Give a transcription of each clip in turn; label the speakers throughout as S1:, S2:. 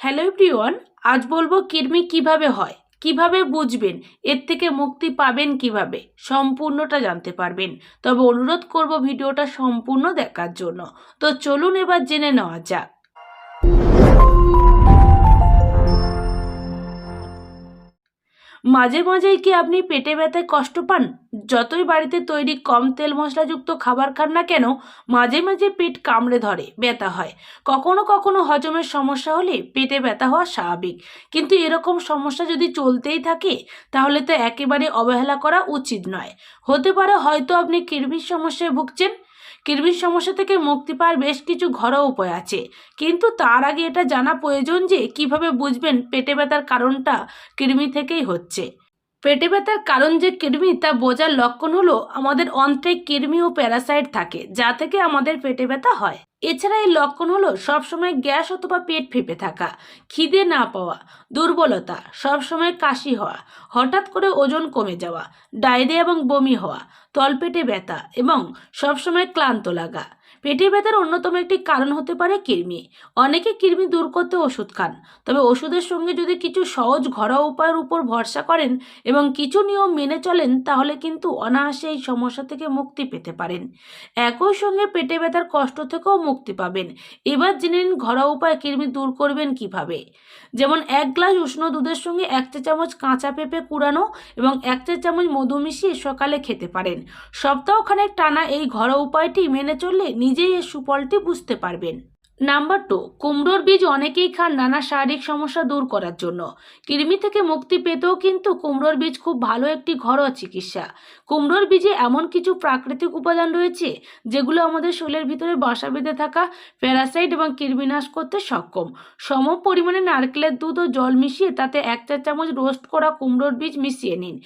S1: Hello everyone আজ বলব কৃমি কীভাবে হয়, কীভাবে বুঝবেন, এর থেকে মুক্তি পাবেন কীভাবে, সম্পূর্ণটা জানতে পারবেন। তবে অনুরোধ করব ভিডিওটা সম্পূর্ণ দেখার জন্য। তো চলুন এবার জেনে নেওয়া যাক। মাঝে মাঝেই কি আপনি পেটে ব্যথায় কষ্ট পান? যতই বাড়িতে তৈরি কম তেল মশলাযুক্ত খাবার খান না কেন, মাঝে মাঝে পেট কামড়ে ধরে, ব্যথা হয়। কখনো কখনো হজমের সমস্যা হলে পেটে ব্যথা হওয়া স্বাভাবিক। কিন্তু এরকম সমস্যা যদি চলতেই থাকে, তাহলে তো একেবারে অবহেলা করা উচিত নয়। হতে পারে হয়তো আপনি কৃমির সমস্যায় ভুগছেন কৃমির সমস্যা থেকে মুক্তি পাওয়ার বেশ কিছু ঘরোয়া উপায় আছে। কিন্তু তার আগে এটা জানা প্রয়োজন যে কীভাবে বুঝবেন পেটে ব্যথার কারণটা কিডনি থেকেই হচ্ছে। পেটে ব্যথার কারণ যে কৃমি তা বোঝার লক্ষণ হলো আমাদের অন্ত্রে কৃমি ও প্যারাসাইট থাকে, যা থেকে আমাদের পেটে ব্যথা হয়। এছাড়া এই লক্ষণ হলো সবসময় গ্যাস অথবা পেট ফেপে থাকা, খিদে না পাওয়া, দুর্বলতা, সবসময় কাশি হওয়া, হঠাৎ করে ওজন কমে যাওয়া, ডায়রিয়া এবং বমি হওয়া, তলপেটে ব্যথা এবং সবসময় ক্লান্ত লাগা। পেটে ব্যথার অন্যতম একটি কারণ হতে পারে কৃমি। অনেকে কৃমি দূর করতে ওষুধ খান, তবে ওষুধের সঙ্গে যদি কিছু সহজ ঘরোয়া উপায়ের উপর ভরসা করেন এবং কিছু নিয়ম মেনে চলেন, তাহলে কিন্তু অনায়াসে এই সমস্যা থেকে মুক্তি পেতে পারেন। একই সঙ্গে পেটে ব্যথার কষ্ট থেকেও মুক্তি পাবেন। এবার জেনে নিন ঘরোয়া উপায় কৃমি দূর করবেন কীভাবে। যেমন এক গ্লাস উষ্ণ দুধের সঙ্গে এক চা চামচ কাঁচা পেঁপে কুড়ানো এবং এক চা চামচ মধু মিশিয়ে সকালে খেতে পারেন। সপ্তাহখানেক টানা এই ঘরোয়া উপায়টি মেনে চললে নিজেই এর সুফলটি বুঝতে পারবেন। নাম্বার টু কুমড়োর বীজ অনেকেই খান নানা শারীরিক সমস্যা দূর করার জন্য। কৃমি থেকে মুক্তি পেতেও কিন্তু কুমড়োর বীজ খুব ভালো একটি ঘরোয়া চিকিৎসা। কুমড়োর বীজে এমন কিছু প্রাকৃতিক উপাদান রয়েছে, যেগুলো আমাদের শরীরের ভিতরে বাসা বেঁধে থাকা, প্যারাসাইট এবং কৃমিনাশ করতে সক্ষম। সম পরিমাণে নারকেলের দুধ ও জল মিশিয়ে তাতে এক চার চামচ রোস্ট করা কুমড়োর বীজ মিশিয়ে নিন।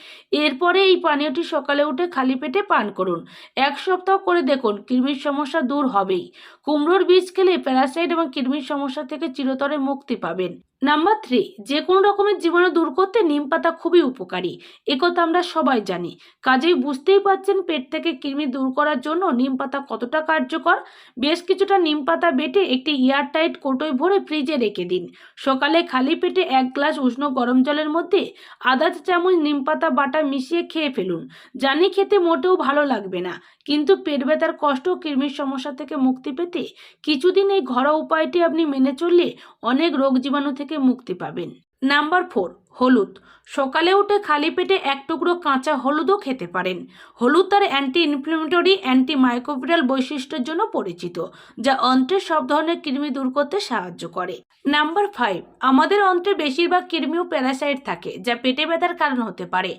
S1: এরপরে এই পানীয়টি সকালে উঠে খালি পেটে পান করুন। এক সপ্তাহ করে দেখুন, কৃমির সমস্যা দূর হবেই। কুমড়োর বীজ খেলে প্যারাসাইট এবং কিডনির সমস্যা থেকে চিরতরে মুক্তি পাবেন। নাম্বার থ্রি যে কোনো রকমের জীবাণু দূর করতে নিম পাতা খুবই উপকারী। একথা আমরা সবাই জানি। কাজেই বুঝতেই পারছেন পেট থেকে কৃমি দূর করার জন্য নিম পাতা কতটা কার্যকর? বেশ কিছুটা নিম পাতা বেটে একটি এয়ারটাইট কোটোয় ভরে ফ্রিজে রেখে দিন। সকালে খালি পেটে এক গ্লাস উষ্ণ গরম জলের মধ্যে আধা চামচ নিম পাতা বাটা মিশিয়ে খেয়ে ফেলুন। জানি খেতে মোটেও ভালো লাগবে না, কিন্তু পেট ব্যথার কষ্ট কৃমির সমস্যা থেকে মুক্তি পেতে কিছুদিন এই ঘরোয়া উপায়টি আপনি মেনে চললে অনেক রোগ জীবাণু থেকে মুক্তি পাবেন। নাম্বার ফোর হলুদ। সকালে উঠে খালি পেটে এক টুকরো কাঁচা হলুদও খেতে পারেন। হলুদ তার অ্যান্টি ইনফ্লেমেটরি অ্যান্টি মাইক্রোবিয়াল বৈশিষ্ট্যের জন্য পরিচিত, যা অন্ত্রের সব ধরনের কৃমি দূর করতে সাহায্য করে। নাম্বার ফাইভ আমাদের অন্ত্রে বেশিরভাগ কৃমি ও প্যারাসাইট থাকে, যা পেটে ব্যথার কারণ হতে পারে।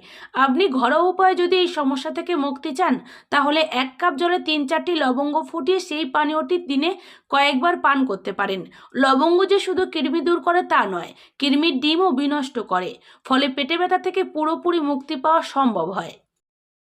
S1: আপনি ঘরোয়া উপায়ে যদি এই সমস্যা থেকে মুক্তি চান, তাহলে এক কাপ জলে তিন চারটি লবঙ্গ ফুটিয়ে সেই পানীয়টি দিনে কয়েকবার পান করতে পারেন। লবঙ্গ যে শুধু কৃমি দূর করে তা নয়, কৃমির ডিমও বিনষ্ট করে। ফলে পেটে ব্যথা থেকে পুরোপুরি মুক্তি পাওয়া সম্ভব হয়।